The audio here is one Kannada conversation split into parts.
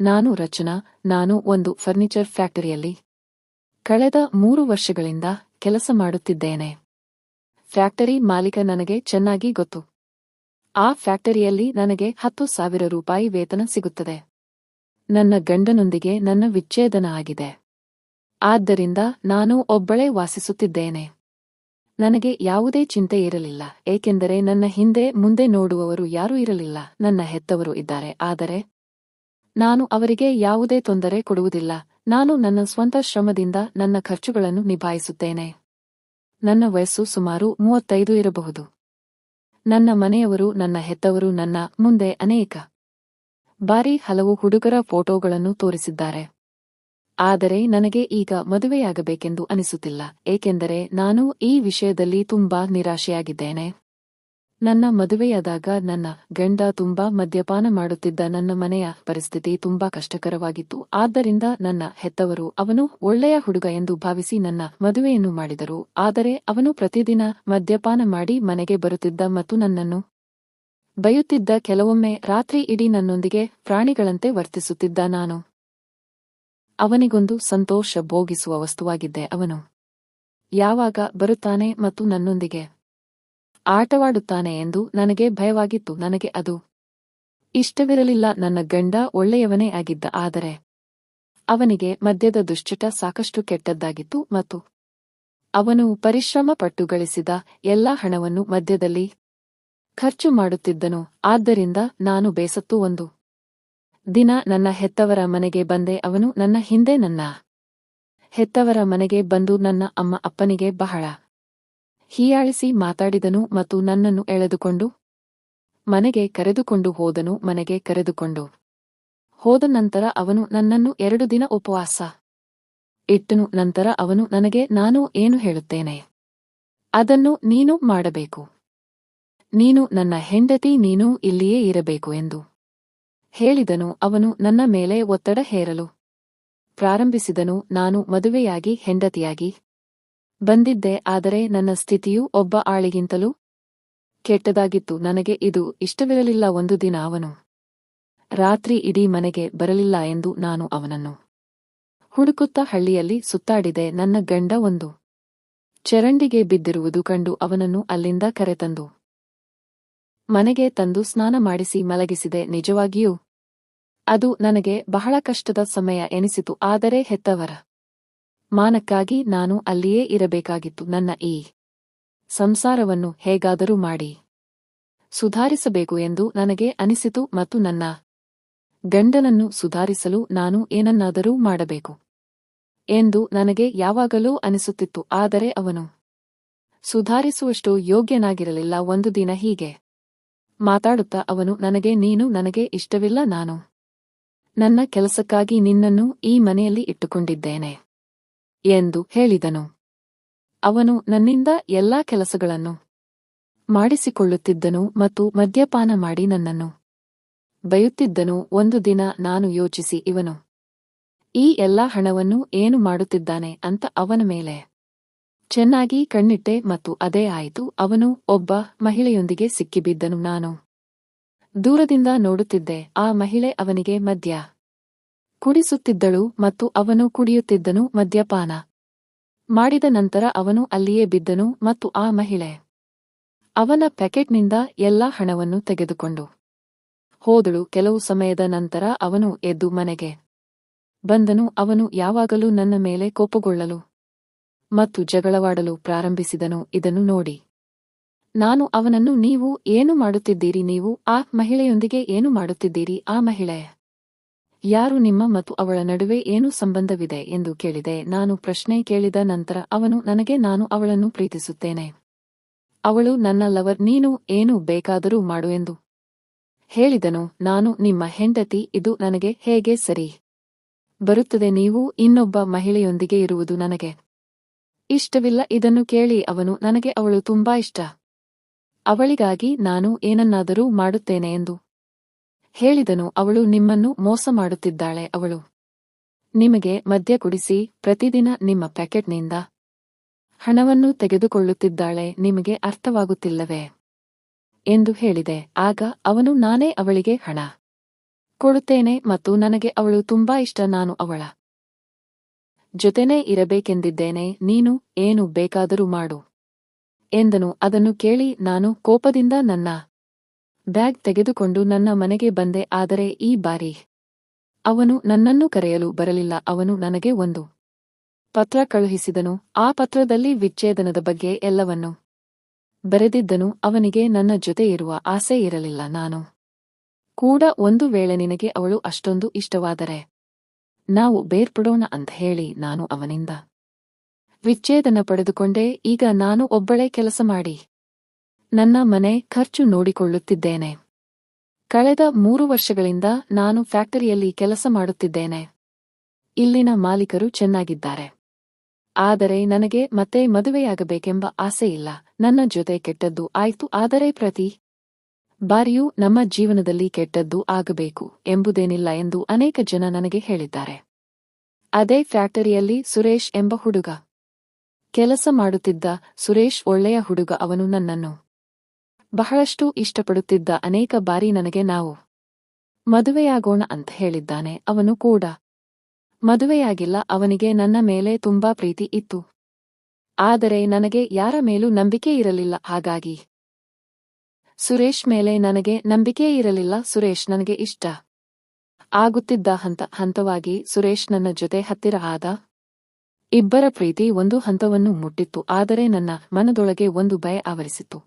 ನಾನು ರಚನಾ, ನಾನು ಒಂದು ಫರ್ನಿಚರ್ ಫ್ಯಾಕ್ಟರಿಯಲ್ಲಿ ಕಳೆದ ಮೂರು ವರ್ಷಗಳಿಂದ ಕೆಲಸ ಮಾಡುತ್ತಿದ್ದೇನೆ. ಫ್ಯಾಕ್ಟರಿ ಮಾಲೀಕ ನನಗೆ ಚೆನ್ನಾಗಿ ಗೊತ್ತು. ಆ ಫ್ಯಾಕ್ಟರಿಯಲ್ಲಿ ನನಗೆ ಹತ್ತು ಸಾವಿರ ರೂಪಾಯಿ ವೇತನ ಸಿಗುತ್ತದೆ. ನನ್ನ ಗಂಡನೊಂದಿಗೆ ನನ್ನ ವಿಚ್ಛೇದನ ಆಗಿದೆ. ಆದ್ದರಿಂದ ನಾನು ಒಬ್ಬಳೇ ವಾಸಿಸುತ್ತಿದ್ದೇನೆ. ನನಗೆ ಯಾವುದೇ ಚಿಂತೆ ಇರಲಿಲ್ಲ, ಏಕೆಂದರೆ ನನ್ನ ಹಿಂದೆ ಮುಂದೆ ನೋಡುವವರು ಯಾರೂ ಇರಲಿಲ್ಲ. ನನ್ನ ಹೆತ್ತವರು ಇದ್ದಾರೆ, ಆದರೆ ನಾನು ಅವರಿಗೆ ಯಾವುದೇ ತೊಂದರೆ ಕೊಡುವುದಿಲ್ಲ. ನಾನು ನನ್ನ ಸ್ವಂತ ಶ್ರಮದಿಂದ ನನ್ನ ಖರ್ಚುಗಳನ್ನು ನಿಭಾಯಿಸುತ್ತೇನೆ. ನನ್ನ ವಯಸ್ಸು ಸುಮಾರು ಮೂವತ್ತೈದು ಇರಬಹುದು. ನನ್ನ ಮನೆಯವರು, ನನ್ನ ಹೆತ್ತವರು, ನನ್ನ ಮುಂದೆ ಅನೇಕ ಬಾರಿ ಹಲವು ಹುಡುಗರ ಫೋಟೋಗಳನ್ನು ತೋರಿಸಿದ್ದಾರೆ. ಆದರೆ ನನಗೆ ಈಗ ಮದುವೆಯಾಗಬೇಕೆಂದು ಅನಿಸುತ್ತಿಲ್ಲ, ಏಕೆಂದರೆ ನಾನು ಈ ವಿಷಯದಲ್ಲಿ ತುಂಬಾ ನಿರಾಶೆಯಾಗಿದ್ದೇನೆ. ನನ್ನ ಮದುವೆಯಾದಾಗ ನನ್ನ ಗಂಡ ತುಂಬಾ ಮದ್ಯಪಾನ ಮಾಡುತ್ತಿದ್ದ ನನ್ನ ಮನೆಯ ಪರಿಸ್ಥಿತಿ ತುಂಬಾ ಕಷ್ಟಕರವಾಗಿತ್ತು. ಆದ್ದರಿಂದ ನನ್ನ ಹೆತ್ತವರು, ಅವನು ಒಳ್ಳೆಯ ಹುಡುಗ ಎಂದು ಭಾವಿಸಿ ನನ್ನ ಮದುವೆಯನ್ನು ಮಾಡಿದರು. ಆದರೆ ಅವನು ಪ್ರತಿದಿನ ಮದ್ಯಪಾನ ಮಾಡಿ ಮನೆಗೆ ಬರುತ್ತಿದ್ದ ಮತ್ತು ನನ್ನನ್ನು ಬಯುತ್ತಿದ್ದ ಕೆಲವೊಮ್ಮೆ ರಾತ್ರಿ ಇಡೀ ನನ್ನೊಂದಿಗೆ ಪ್ರಾಣಿಗಳಂತೆ ವರ್ತಿಸುತ್ತಿದ್ದ ನಾನು. ಅವನಿಗೊಂದು ಸಂತೋಷ ಭೋಗಿಸುವ ವಸ್ತುವಾಗಿದ್ದೆ. ಅವನು ಯಾವಾಗ ಬರುತ್ತಾನೆ ಮತ್ತು ನನ್ನೊಂದಿಗೆ ಆಟವಾಡುತ್ತಾನೆ ಎಂದು ನನಗೆ ಭಯವಾಗಿತ್ತು. ನನಗೆ ಅದು ಇಷ್ಟವಿರಲಿಲ್ಲ. ನನ್ನ ಗಂಡ ಒಳ್ಳೆಯವನೇ ಆಗಿದ್ದ. ಆದರೆ ಅವನಿಗೆ ಮದ್ಯದ ದುಶ್ಚಟ ಸಾಕಷ್ಟು ಕೆಟ್ಟದ್ದಾಗಿತ್ತು ಮತ್ತು ಅವನು ಪರಿಶ್ರಮ ಪಟ್ಟು ಗಳಿಸಿದ ಎಲ್ಲಾ ಹಣವನ್ನು ಮದ್ಯದಲ್ಲಿ ಖರ್ಚು ಮಾಡುತ್ತಿದ್ದನು. ಆದ್ದರಿಂದ ನಾನು ಬೇಸತ್ತು ಒಂದು ದಿನ ನನ್ನ ಹೆತ್ತವರ ಮನೆಗೆ ಬಂದೆ. ಅವನು ನನ್ನ ಹಿಂದೆ ನನ್ನ ಹೆತ್ತವರ ಮನೆಗೆ ಬಂದು ನನ್ನ ಅಮ್ಮ ಅಪ್ಪನಿಗೆ ಬಹಳ ಹೀಯಾಳಿಸಿ ಮಾತಾಡಿದನು ಮತ್ತು ನನ್ನನ್ನು ಎಳೆದುಕೊಂಡು ಮನೆಗೆ ಕರೆದುಕೊಂಡು ಹೋದನು, ಮನೆಗೆ ಕರೆದುಕೊಂಡು ಹೋದ ನಂತರ ಅವನು ನನ್ನನ್ನು ಎರಡು ದಿನ ಉಪವಾಸ ಇಟ್ಟನು, ನಂತರ ಅವನು ನನಗೆ, ನಾನು ಏನು ಹೇಳುತ್ತೇನೆ? ಅದನ್ನು ನೀನು ಮಾಡಬೇಕು. ನೀನು ನನ್ನ ಹೆಂಡತಿ, ನೀನು ಇಲ್ಲಿಯೇ ಇರಬೇಕು ಎಂದು ಹೇಳಿದನು. ಅವನು ನನ್ನ ಮೇಲೆ ಒತ್ತಡ ಹೇರಲು ಪ್ರಾರಂಭಿಸಿದನು. ನಾನು ಮದುವೆಯಾಗಿ, ಹೆಂಡತಿಯಾಗಿ ಬಂದಿದ್ದೆ, ಆದರೆ ನನ್ನ ಸ್ಥಿತಿಯು ಒಬ್ಬ ಆಳಿಗಿಂತಲೂ ಕೆಟ್ಟದಾಗಿತ್ತು. ನನಗೆ ಇದು ಇಷ್ಟವಿರಲಿಲ್ಲ. ಒಂದು ದಿನ ಅವನು ರಾತ್ರಿ ಇಡೀ ಮನೆಗೆ ಬರಲಿಲ್ಲ ಎಂದು ನಾನು ಅವನನ್ನು ಹುಡುಕುತ್ತಾ ಹಳ್ಳಿಯಲ್ಲಿ ಸುತ್ತಾಡಿದೆ. ನನ್ನ ಗಂಡ ಒಂದು ಚರಂಡಿಗೆ ಬಿದ್ದಿರುವುದು ಕಂಡು ಅವನನ್ನು ಅಲ್ಲಿಂದ ಕರೆತಂದು ಮನೆಗೆ ತಂದು ಸ್ನಾನ ಮಾಡಿಸಿ ಮಲಗಿಸಿದೆ. ನಿಜವಾಗಿಯೂ ಅದು ನನಗೆ ಬಹಳ ಕಷ್ಟದ ಸಮಯ ಎನಿಸಿತು, ಆದರೆ ಹೆತ್ತವರ ಮಾನಕ್ಕಾಗಿ ನಾನು ಅಲ್ಲಿಯೇ ಇರಬೇಕಾಗಿತ್ತು. ನನ್ನ ಈ ಸಂಸಾರವನ್ನು ಹೇಗಾದರೂ ಮಾಡಿ ಸುಧಾರಿಸಬೇಕು ಎಂದು ನನಗೆ ಅನಿಸಿತು ಮತ್ತು ನನ್ನ ಗಂಡನನ್ನು ಸುಧಾರಿಸಲು ನಾನು ಏನನ್ನಾದರೂ ಮಾಡಬೇಕು ಎಂದು ನನಗೆ ಯಾವಾಗಲೂ ಅನಿಸುತ್ತಿತ್ತು. ಆದರೆ ಅವನು ಸುಧಾರಿಸುವಷ್ಟು ಯೋಗ್ಯನಾಗಿರಲಿಲ್ಲ. ಒಂದು ದಿನ ಹೀಗೆ ಮಾತಾಡುತ್ತಾ ಅವನು, ನನಗೆ ನೀನು ನನಗೆ ಇಷ್ಟವಿಲ್ಲ, ನಾನು ನನ್ನ ಕೆಲಸಕ್ಕಾಗಿ ನಿನ್ನನ್ನು ಈ ಮನೆಯಲ್ಲಿ ಇಟ್ಟುಕೊಂಡಿದ್ದೇನೆ. ಎಂದು ಹೇಳಿದನು. ಅವನು ನನ್ನಿಂದ ಎಲ್ಲಾ ಕೆಲಸಗಳನ್ನು ಮಾಡಿಸಿಕೊಳ್ಳುತ್ತಿದ್ದನು ಮತ್ತು ಮದ್ಯಪಾನ ಮಾಡಿ ನನ್ನನ್ನು ಬಯುತ್ತಿದ್ದನು. ಒಂದು ದಿನ ನಾನು ಯೋಚಿಸಿ, ಇವನು ಈ ಎಲ್ಲಾ ಹಣವನ್ನು ಏನು ಮಾಡುತ್ತಿದ್ದಾನೆ ಅಂತ ಅವನ ಮೇಲೆ ಚೆನ್ನಾಗಿ ಕಣ್ಣಿಟ್ಟೆ ಮತ್ತು ಅದೇ ಆಯಿತು. ಅವನು ಒಬ್ಬ ಮಹಿಳೆಯೊಂದಿಗೆ ಸಿಕ್ಕಿಬಿದ್ದನು. ನಾನು ದೂರದಿಂದ ನೋಡುತ್ತಿದ್ದೆ. ಆ ಮಹಿಳೆ ಅವನಿಗೆ ಮದ್ಯ ಕುಡಿಸುತ್ತಿದ್ದಳು ಮತ್ತು ಅವನು ಕುಡಿಯುತ್ತಿದ್ದನು ಮದ್ಯಪಾನ. ಮಾಡಿದ ನಂತರ ಅವನು ಅಲ್ಲಿಯೇ ಬಿದ್ದನು ಮತ್ತು ಆ ಮಹಿಳೆ ಅವನ ಪ್ಯಾಕೆಟ್ನಿಂದ ಎಲ್ಲಾ ಹಣವನ್ನು ತೆಗೆದುಕೊಂಡು ಹೋದಳು. ಕೆಲವು ಸಮಯದ ನಂತರ ಅವನು ಎದ್ದು ಮನೆಗೆ ಬಂದನು. ಅವನು ಯಾವಾಗಲೂ ನನ್ನ ಮೇಲೆ ಕೋಪಗೊಳ್ಳಲು ಮತ್ತು ಜಗಳವಾಡಲು ಪ್ರಾರಂಭಿಸಿದನು. ಇದನ್ನು ನೋಡಿ, ನಾನು ಅವನನ್ನು, ನೀವು ಏನು ಮಾಡುತ್ತಿದ್ದೀರಿ? ನೀವು ಆ ಮಹಿಳೆಯೊಂದಿಗೆ ಏನು ಮಾಡುತ್ತಿದ್ದೀರಿ? ಆ ಮಹಿಳೆ ಯಾರು ನಿಮ್ಮ ಮತ್ತು ಅವಳ ನಡುವೆ ಏನು ಸಂಬಂಧವಿದೆ ಎಂದು ಕೇಳಿದೆ. ನಾನು ಪ್ರಶ್ನೆ ಕೇಳಿದ ನಂತರ ಅವನು, ನನಗೆ ನಾನು ಅವಳನ್ನು ಪ್ರೀತಿಸುತ್ತೇನೆ. ಅವಳು ನನ್ನ ಲವರ್, ನೀನು ಏನು ಬೇಕಾದರೂ ಮಾಡು ಎಂದು ಹೇಳಿದನು. ನಾನು, ನಿಮ್ಮ ಹೆಂಡತಿ, ಇದು ನನಗೆ ಹೇಗೆ ಸರಿ? ಬರುತ್ತದೆ, ನೀವು ಇನ್ನೊಬ್ಬ ಮಹಿಳೆಯೊಂದಿಗೆ ಇರುವುದು ನನಗೆ ಇಷ್ಟವಿಲ್ಲ. ಇದನ್ನು ಕೇಳಿ ಅವನು, ನನಗೆ ಅವಳು ತುಂಬಾ ಇಷ್ಟ. ಅವಳಿಗಾಗಿ ನಾನು ಏನನ್ನಾದರೂ ಮಾಡುತ್ತೇನೆ ಎಂದು ಹೇಳಿದನು, ಅವಳು ನಿಮ್ಮನ್ನು ಮೋಸ ಮಾಡುತ್ತಿದ್ದಾಳೆ ಅವಳು. ನಿಮಗೆ ಮದ್ಯ ಕುಡಿಸಿ ಪ್ರತಿದಿನ ನಿಮ್ಮ ಪ್ಯಾಕೆಟ್ನಿಂದ ಹಣವನ್ನು ತೆಗೆದುಕೊಳ್ಳುತ್ತಿದ್ದಾಳೆ, ನಿಮಗೆ ಅರ್ಥವಾಗುತ್ತಿಲ್ಲವೇ? ಎಂದು ಹೇಳಿದೆ, ಆಗ ಅವನು, ನಾನೇ ಅವಳಿಗೆ ಹಣ ಕೊಡುತ್ತೇನೆ ಮತ್ತು ನನಗೆ ಅವಳು ತುಂಬಾ ಇಷ್ಟ, ನಾನು ಅವಳ ಜೊತೆನೇ ಇರಬೇಕೆಂದಿದ್ದೇನೆ, ನೀನು ಏನು ಬೇಕಾದರೂ ಮಾಡು ಎಂದನು. ಅದನ್ನು ಕೇಳಿ ನಾನು ಕೋಪದಿಂದ ನನ್ನ ಬ್ಯಾಗ್ ತೆಗೆದುಕೊಂಡು ನನ್ನ ಮನೆಗೆ ಬಂದೆ, ಆದರೆ ಈ ಬಾರಿ ಅವನು ನನ್ನನ್ನು ಕರೆಯಲು ಬರಲಿಲ್ಲ, ಅವನು ನನಗೆ ಒಂದು ಪತ್ರ ಕಳುಹಿಸಿದನು. ಆ ಪತ್ರದಲ್ಲಿ ವಿಚ್ಛೇದನದ ಬಗ್ಗೆ ಎಲ್ಲವನ್ನೂ ಬರೆದಿದ್ದನು, ಅವನಿಗೆ ನನ್ನ ಜೊತೆ ಇರುವ ಆಸೆ ಇರಲಿಲ್ಲ, ನಾನು ಕೂಡ ಒಂದು ವೇಳೆ ನಿನಗೆ ಅವಳು ಅಷ್ಟೊಂದು ಇಷ್ಟವಾದರೆ ನಾವು ಬೇರ್ಪಡೋಣ ಅಂತ ಹೇಳಿ ನಾನು ಅವನಿಂದ ವಿಚ್ಛೇದನ ಪಡೆದುಕೊಂಡೆ, ಈಗ ನಾನು ಒಬ್ಬಳೇ ಕೆಲಸ ಮಾಡಿ. ನನ್ನ ಮನೆ ಖರ್ಚು ನೋಡಿಕೊಳ್ಳುತ್ತಿದ್ದೇನೆ. ಕಳೆದ ಮೂರು ವರ್ಷಗಳಿಂದ ನಾನು ಫ್ಯಾಕ್ಟರಿಯಲ್ಲಿ ಕೆಲಸ ಮಾಡುತ್ತಿದ್ದೇನೆ. ಇಲ್ಲಿನ ಮಾಲೀಕರು ಚೆನ್ನಾಗಿದ್ದಾರೆ. ಆದರೆ ನನಗೆ ಮತ್ತೆ ಮದುವೆಯಾಗಬೇಕೆಂಬ ಆಸೆಯಿಲ್ಲ ನನ್ನ ಜೊತೆ ಕೆಟ್ಟದ್ದು ಆಯ್ತು, ಆದರೆ ಪ್ರತಿ ಬಾರಿಯೂ ನಮ್ಮ ಜೀವನದಲ್ಲಿ ಕೆಟ್ಟದ್ದು ಆಗಬೇಕು ಎಂಬುದೇನಿಲ್ಲ ಎಂದು ಅನೇಕ ಜನ ನನಗೆ ಹೇಳಿದ್ದಾರೆ. ಅದೇ ಫ್ಯಾಕ್ಟರಿಯಲ್ಲಿ ಸುರೇಶ್ ಎಂಬ ಹುಡುಗ. ಕೆಲಸ ಮಾಡುತ್ತಿದ್ದ ಸುರೇಶ್ ಒಳ್ಳೆಯ ಹುಡುಗ ಅವನು ನನ್ನನ್ನು ಬಹಳಷ್ಟು ಇಷ್ಟಪಡುತ್ತಿದ್ದ ಅನೇಕ ಬಾರಿ ನನಗೆ ನಾವು ಮದುವೆಯಾಗೋಣ ಅಂತ ಹೇಳಿದ್ದಾನೆ ಅವನು ಕೂಡ. ಮದುವೆಯಾಗಿಲ್ಲ, ಅವನಿಗೆ ನನ್ನ ಮೇಲೆ ತುಂಬಾ ಪ್ರೀತಿ ಇತ್ತು. ಆದರೆ ನನಗೆ ಯಾರ ಮೇಲೂ ನಂಬಿಕೆ ಇರಲಿಲ್ಲ, ಹಾಗಾಗಿ ಸುರೇಶ್ ಮೇಲೆ ನನಗೆ ನಂಬಿಕೆ ಇರಲಿಲ್ಲ, ಸುರೇಶ್ ನನಗೆ ಇಷ್ಟ ಆಗುತ್ತಿದ್ದ ಹಂತ ಹಂತವಾಗಿ ಸುರೇಶ್ ನನ್ನ ಜೊತೆ ಹತ್ತಿರ ಆದ ಇಬ್ಬರ ಪ್ರೀತಿ ಒಂದು ಹಂತವನ್ನು ಮುಟ್ಟಿತ್ತು, ಆದರೆ ನನ್ನ ಮನದೊಳಗೆ ಒಂದು ಭಯ ಆವರಿಸಿತು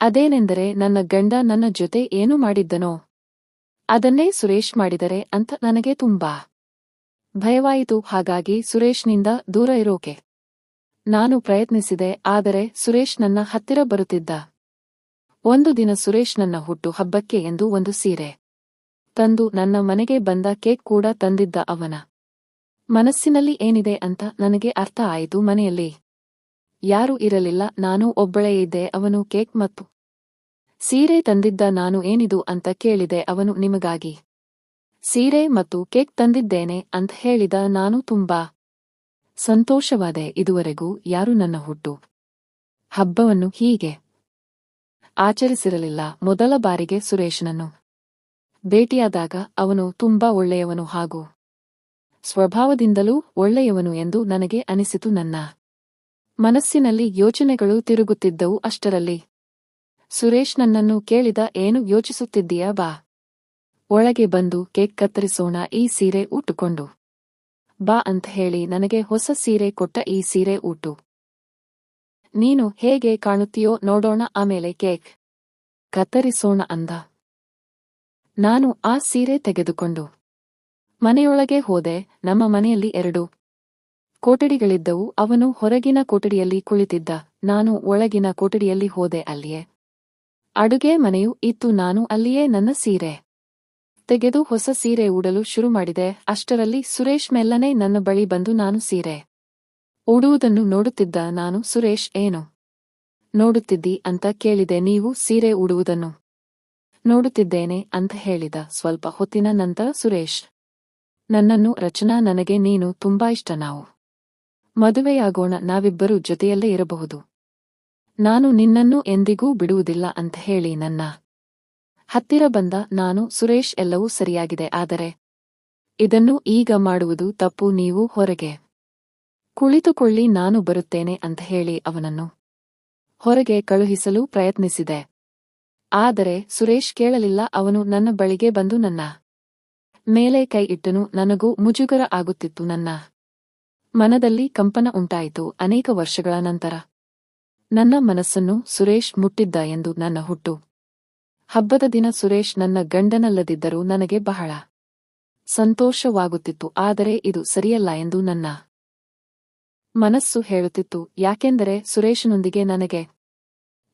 ಅದೇನೆಂದರೆ ನನ್ನ ಗಂಡ ನನ್ನ ಜೊತೆ ಏನು ಮಾಡಿದ್ದನೋ, ಅದನ್ನೇ ಸುರೇಶ್ ಮಾಡಿದರೆ ಅಂತ ನನಗೆ ತುಂಬಾ ಭಯವಾಯಿತು. ಹಾಗಾಗಿ ಸುರೇಶ್ನಿಂದ ದೂರ ಇರೋಕೆ ನಾನು ಪ್ರಯತ್ನಿಸಿದೆ, ಆದರೆ ಸುರೇಶ್ ನನ್ನ ಹತ್ತಿರ ಬರುತ್ತಿದ್ದ. ಒಂದು ದಿನ ಸುರೇಶ್ ನನ್ನ ಹುಟ್ಟು ಹಬ್ಬಕ್ಕೆ ಎಂದು ಒಂದು ಸೀರೆ ತಂದು ನನ್ನ ಮನೆಗೆ ಬಂದ ಕೇಕ್ ಕೂಡ ತಂದಿದ್ದ ಅವನ ಮನಸ್ಸಿನಲ್ಲಿ ಏನಿದೆ ಅಂತ ನನಗೆ ಅರ್ಥ ಆಯಿತು ಮನೆಯಲ್ಲಿ. ಯಾರೂ ಇರಲಿಲ್ಲ, ನಾನು ಒಬ್ಬಳೇ ಇದ್ದೆ, ಅವನು ಕೇಕ್ ಮತ್ತು ಸೀರೆ ತಂದಿದ್ದ ನಾನು ಏನಿದು ಅಂತ ಕೇಳಿದೆ, ಅವನು ನಿಮಗಾಗಿ ಸೀರೆ ಮತ್ತು ಕೇಕ್ ತಂದಿದ್ದೇನೆ ಅಂತ ಹೇಳಿದ ನಾನು ತುಂಬಾ ಸಂತೋಷವಾದೆ, ಇದುವರೆಗೂ ಯಾರು ನನ್ನ ಹುಟ್ಟು ಹಬ್ಬವನ್ನು ಹೀಗೆ ಆಚರಿಸಿರಲಿಲ್ಲ. ಮೊದಲ ಬಾರಿಗೆ ಸುರೇಶನನ್ನು ಭೇಟಿಯಾದಾಗ ಅವನು ತುಂಬಾ ಒಳ್ಳೆಯವನು ಹಾಗೂ ಸ್ವಭಾವದಿಂದಲೂ ಒಳ್ಳೆಯವನು ಎಂದು ನನಗೆ ಅನಿಸಿತು ನನ್ನ ಮನಸ್ಸಿನಲ್ಲಿ ಯೋಚನೆಗಳು ತಿರುಗುತ್ತಿದ್ದವು ಅಷ್ಟರಲ್ಲಿ. ಸುರೇಶ್ ನನ್ನನ್ನು ಕೇಳಿದ, ಏನು ಯೋಚಿಸುತ್ತಿದ್ದೀಯಾ ಬಾ. ಒಳಗೆ ಬಂದು ಕೇಕ್ ಕತ್ತರಿಸೋಣ, ಈ ಸೀರೆ ಉಟ್ಟುಕೊಂಡು. ಬಾ ಅಂತ ಹೇಳಿ, ನನಗೆ ಹೊಸ ಸೀರೆ ಕೊಟ್ಟ ಈ ಸೀರೆ ಊಟು ನೀನು ಹೇಗೆ ಕಾಣುತ್ತೀಯೋ ನೋಡೋಣ, ಆಮೇಲೆ ಕೇಕ್ ಕತ್ತರಿಸೋಣ ಅಂದ. ನಾನು ಆ ಸೀರೆ ತೆಗೆದುಕೊಂಡು ಮನೆಯೊಳಗೆ ಹೋದೆ, ನಮ್ಮ ಮನೆಯಲ್ಲಿ ಎರಡು ಕೊಠಡಿಗಳಿದ್ದವು, ಅವನು ಹೊರಗಿನ ಕೊಠಡಿಯಲ್ಲಿ ಕುಳಿತಿದ್ದ, ನಾನು ಒಳಗಿನ ಕೊಠಡಿಯಲ್ಲಿ ಹೋದೆ ಅಲ್ಲಿಯೇ. ಅಡುಗೆ ಮನೆಯು ಇತ್ತು, ನಾನು ಅಲ್ಲಿಯೇ ನನ್ನ ಸೀರೆ ತೆಗೆದು ಹೊಸ ಸೀರೆ ಉಡಲು ಶುರು ಮಾಡಿದೆ ಅಷ್ಟರಲ್ಲಿ ಸುರೇಶ್ ಮೆಲ್ಲನೆ ನನ್ನ ಬಳಿ ಬಂದು ನಾನು ಸೀರೆ ಉಡುವುದನ್ನು ನೋಡುತ್ತಿದ್ದ, ನಾನು, ಸುರೇಶ್, ಏನು ನೋಡುತ್ತಿದ್ದಿ ಅಂತ ಕೇಳಿದೆ, ನೀವು ಸೀರೆ ಉಡುವುದನ್ನು ನೋಡುತ್ತಿದ್ದೇನೆ ಅಂತ ಹೇಳಿದ, ಸ್ವಲ್ಪ ಹೊತ್ತಿನ ನಂತರ ಸುರೇಶ್, ನನ್ನನ್ನು ರಚನಾ, ನನಗೆ ನೀನು ತುಂಬಾ ಇಷ್ಟ, ನಾವು ಮದುವೆಯಾಗೋಣ, ನಾವಿಬ್ಬರೂ ಜೊತೆಯಲ್ಲೇ ಇರಬಹುದು. ನಾನು ನಿನ್ನನ್ನು ಎಂದಿಗೂ ಬಿಡುವುದಿಲ್ಲ ಅಂತ ಹೇಳಿ ನನ್ನ ಹತ್ತಿರ ಬಂದ ನಾನು, ಸುರೇಶ್ ಎಲ್ಲವೂ ಸರಿಯಾಗಿದೆ, ಆದರೆ ಇದನ್ನು ಈಗ ಮಾಡುವುದು ತಪ್ಪು, ನೀವು ಹೊರಗೆ ಕುಳಿತುಕೊಳ್ಳಿ, ನಾನು ಬರುತ್ತೇನೆ ಅಂತ ಹೇಳಿ ಅವನನ್ನು ಹೊರಗೆ ಕಳುಹಿಸಲು ಪ್ರಯತ್ನಿಸಿದೆ. ಆದರೆ ಸುರೇಶ್ ಕೇಳಲಿಲ್ಲ, ಅವನು ನನ್ನ ಬಳಿಗೆ ಬಂದು ನನ್ನ ಮೇಲೆ ಕೈ ಇಟ್ಟನು, ನನಗೂ ಮುಜುಗರ ಆಗುತ್ತಿತ್ತು, ನನ್ನ ಮನದಲ್ಲಿ ಕಂಪನ ಉಂಟಾಯಿತು ಅನೇಕ ವರ್ಷಗಳ ನಂತರ. ನನ್ನ ಮನಸ್ಸನ್ನು ಸುರೇಶ್ ಮುಟ್ಟಿದ್ದ ಎಂದು ನನ್ನ ಹುಟ್ಟು. ಹಬ್ಬದ ದಿನ ಸುರೇಶ್ ನನ್ನ ಗಂಡನಲ್ಲದಿದ್ದರೂ ನನಗೆ ಬಹಳ ಸಂತೋಷವಾಗುತ್ತಿತ್ತು, ಆದರೆ ಇದು ಸರಿಯಲ್ಲ ಎಂದು ನನ್ನ ಮನಸ್ಸು ಹೇಳುತ್ತಿತ್ತು. ಯಾಕೆಂದರೆ ಸುರೇಶನೊಂದಿಗೆ ನನಗೆ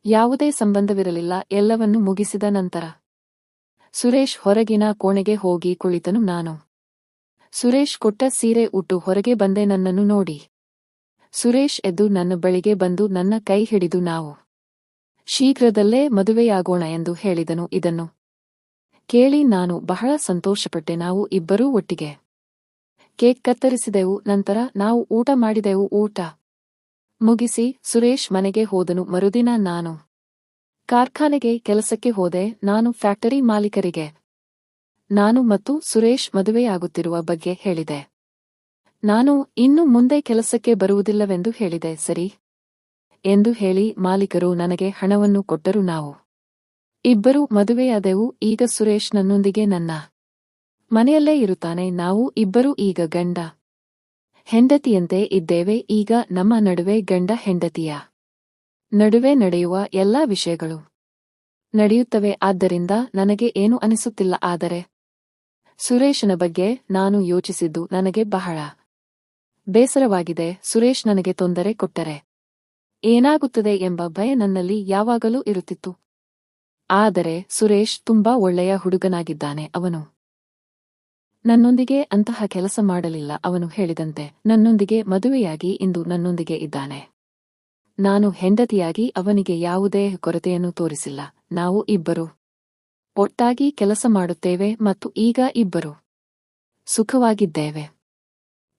ಯಾವುದೇ ಸಂಬಂಧವಿರಲಿಲ್ಲ, ಎಲ್ಲವನ್ನೂ ಮುಗಿಸಿದ ನಂತರ ಸುರೇಶ್ ಹೊರಗಿನ ಕೋಣೆಗೆ ಹೋಗಿ ಕುಳಿತನು ನಾನು. ಸುರೇಶ್ ಕೊಟ್ಟ ಸೀರೆ ಉಟ್ಟು ಹೊರಗೆ ಬಂದೆ ನನ್ನನ್ನು ನೋಡಿ. ಸುರೇಶ್ ಎದ್ದು ನನ್ನ ಬಳಿಗೆ ಬಂದು ನನ್ನ ಕೈ ಹಿಡಿದು ನಾವು. ಶೀಘ್ರದಲ್ಲೇ ಮದುವೆಯಾಗೋಣ ಎಂದು ಹೇಳಿದನು ಇದನ್ನು. ಕೇಳಿ ನಾನು ಬಹಳ ಸಂತೋಷಪಟ್ಟೆ ನಾವು ಇಬ್ಬರೂ ಒಟ್ಟಿಗೆ. ಕೇಕ್ ಕತ್ತರಿಸಿದೆವು, ನಂತರ ನಾವು ಊಟ ಮಾಡಿದೆವು, ಊಟ. ಮುಗಿಸಿ ಸುರೇಶ್ ಮನೆಗೆ ಹೋದನು, ಮರುದಿನ ನಾನು. ಕಾರ್ಖಾನೆಗೆ, ಕೆಲಸಕ್ಕೆ ಹೋದೆ, ನಾನು ಫ್ಯಾಕ್ಟರಿ ಮಾಲೀಕರಿಗೆ. ನಾನು ಮತ್ತು ಸುರೇಶ್ ಮದುವೆಯಾಗುತ್ತಿರುವ ಬಗ್ಗೆ ಹೇಳಿದೆ. ನಾನು ಇನ್ನು ಮುಂದೆ ಕೆಲಸಕ್ಕೆ ಬರುವುದಿಲ್ಲವೆಂದು ಹೇಳಿದೆ, ಸರಿ? ಎಂದು ಹೇಳಿ ಮಾಲೀಕರು ನನಗೆ ಹಣವನ್ನು ಕೊಟ್ಟರು ನಾವು. ಇಬ್ಬರು ಮದುವೆಯಾದೆವು, ಈಗ ಸುರೇಶ್ ನನ್ನೊಂದಿಗೆ ನನ್ನ ಮನೆಯಲ್ಲೇ ಇರುತ್ತಾನೆ, ನಾವು ಇಬ್ಬರು ಈಗ ಗಂಡ ಹೆಂಡತಿಯಂತೆ ಇದ್ದೇವೆ, ಈಗ ನಮ್ಮ ನಡುವೆ ಗಂಡ ಹೆಂಡತಿಯ ನಡುವೆ ನಡೆಯುವ ಎಲ್ಲಾ ವಿಷಯಗಳು ನಡೆಯುತ್ತವೆ, ಆದ್ದರಿಂದ ನನಗೆ ಏನು ಅನಿಸುತ್ತಿಲ್ಲ, ಆದರೆ ಸುರೇಶನ ಬಗ್ಗೆ ನಾನು ಯೋಚಿಸಿದ್ದು ನನಗೆ ಬಹಳ ಬೇಸರವಾಗಿದೆ. ಸುರೇಶ್ ನನಗೆ ತೊಂದರೆ ಕೊಟ್ಟರೆ ಏನಾಗುತ್ತದೆ ಎಂಬ ಭಯ ನನ್ನಲ್ಲಿ ಯಾವಾಗಲೂ ಇರುತ್ತಿತ್ತು. ಆದರೆ ಸುರೇಶ್ ತುಂಬಾ ಒಳ್ಳೆಯ ಹುಡುಗನಾಗಿದ್ದಾನೆ. ಅವನು ನನ್ನೊಂದಿಗೆ ಅಂತಹ ಕೆಲಸ ಮಾಡಲಿಲ್ಲ. ಅವನು ಹೇಳಿದಂತೆ, ನನ್ನೊಂದಿಗೆ ಮದುವೆಯಾಗಿ ಇಂದು ನನ್ನೊಂದಿಗೆ ಇದ್ದಾನೆ. ನಾನು ಹೆಂಡತಿಯಾಗಿ ಅವನಿಗೆ ಯಾವುದೇ ಕೊರತೆಯನ್ನು ತೋರಿಸಿಲ್ಲ. ನಾವು ಇಬ್ಬರು ಒಟ್ಟಾಗಿ ಕೆಲಸ ಮಾಡುತ್ತೇವೆ ಮತ್ತು ಈಗ ಇಬ್ಬರು ಸುಖವಾಗಿದ್ದೇವೆ.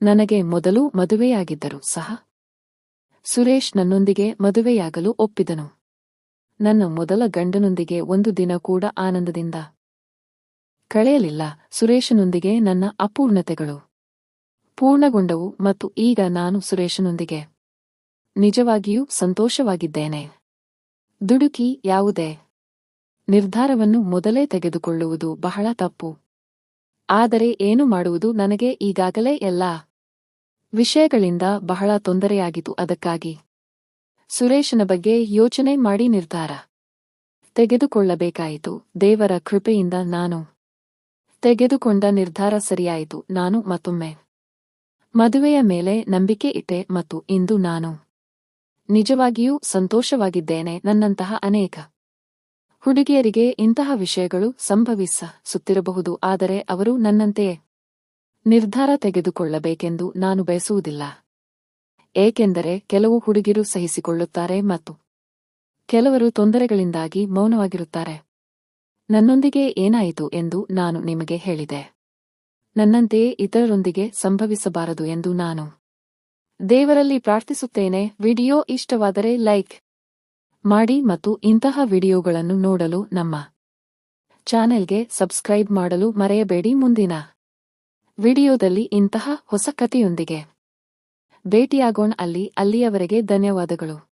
ನನಗೆ ಮೊದಲು ಮದುವೆಯಾಗಿದ್ದರು ಸಹ ಸುರೇಶ್ ನನ್ನೊಂದಿಗೆ ಮದುವೆಯಾಗಲು ಒಪ್ಪಿದನು. ನನ್ನ ಮೊದಲ ಗಂಡನೊಂದಿಗೆ ಒಂದು ದಿನ ಕೂಡ ಆನಂದದಿಂದ ಕಳೆಯಲಿಲ್ಲ. ಸುರೇಶನೊಂದಿಗೆ ನನ್ನ ಅಪೂರ್ಣತೆಗಳು ಪೂರ್ಣಗೊಂಡವು ಮತ್ತು ಈಗ ನಾನು ಸುರೇಶನೊಂದಿಗೆ ನಿಜವಾಗಿಯೂ ಸಂತೋಷವಾಗಿದ್ದೇನೆ. ದುಡುಕಿ ಯಾವುದೇ ನಿರ್ಧಾರವನ್ನು ಮೊದಲೇ ತೆಗೆದುಕೊಳ್ಳುವುದು ಬಹಳ ತಪ್ಪು. ಆದರೆ ಏನು ಮಾಡುವುದು ನನಗೆ ಈಗಾಗಲೇ ಎಲ್ಲ ವಿಷಯಗಳಿಂದ ಬಹಳ ತೊಂದರೆಯಾಗಿತು ಅದಕ್ಕಾಗಿ. ಸುರೇಶನ ಬಗ್ಗೆ ಯೋಚನೆ ಮಾಡಿ ನಿರ್ಧಾರ ತೆಗೆದುಕೊಳ್ಳಬೇಕಾಯಿತು. ದೇವರ ಕೃಪೆಯಿಂದ ನಾನು ತೆಗೆದುಕೊಂಡ ನಿರ್ಧಾರ ಸರಿಯಾಯಿತು. ನಾನು ಮತ್ತೊಮ್ಮೆ ಮದುವೆಯ ಮೇಲೆ ನಂಬಿಕೆ ಇಟ್ಟೆ ಮತ್ತು ಇಂದು ನಾನು ನಿಜವಾಗಿಯೂ ಸಂತೋಷವಾಗಿದ್ದೇನೆ. ನನ್ನಂತಹ ಅನೇಕ ಹುಡುಗಿಯರಿಗೆ ಇಂತಹ ವಿಷಯಗಳು ಸಂಭವಿಸ ಸುತ್ತಿರಬಹುದು ಆದರೆ ಅವರು ನನ್ನಂತೆಯೇ ನಿರ್ಧಾರ ತೆಗೆದುಕೊಳ್ಳಬೇಕೆಂದು ನಾನು ಬಯಸುವುದಿಲ್ಲ. ಏಕೆಂದರೆ ಕೆಲವು ಹುಡುಗಿರು ಸಹಿಸಿಕೊಳ್ಳುತ್ತಾರೆ ಮತ್ತು ಕೆಲವರು ತೊಂದರೆಗಳಿಂದಾಗಿ ಮೌನವಾಗಿರುತ್ತಾರೆ. ನನ್ನೊಂದಿಗೆ ಏನಾಯಿತು ಎಂದು ನಾನು ನಿಮಗೆ ಹೇಳಿದೆ. ನನ್ನಂತೆಯೇ ಇತರರೊಂದಿಗೆ ಸಂಭವಿಸಬಾರದು ಎಂದು ನಾನು ದೇವರಲ್ಲಿ ಪ್ರಾರ್ಥಿಸುತ್ತೇನೆ. ವಿಡಿಯೋ ಇಷ್ಟವಾದರೆ ಲೈಕ್ ಮಾಡಿ ಮತ್ತು ಇಂತಹ ವಿಡಿಯೋಗಳನ್ನು ನೋಡಲು ನಮ್ಮ ಚಾನೆಲ್ಗೆ ಸಬ್ಸ್ಕ್ರೈಬ್ ಮಾಡಲು ಮರೆಯಬೇಡಿ ಮುಂದಿನ ವಿಡಿಯೋದಲ್ಲಿ ಇಂತಹ ಹೊಸ ಕಥೆಯೊಂದಿಗೆ ಭೇಟಿಯಾಗೋಣ. ಅಲ್ಲಿ, ಅಲ್ಲಿಯವರೆಗೆ ಧನ್ಯವಾದಗಳು.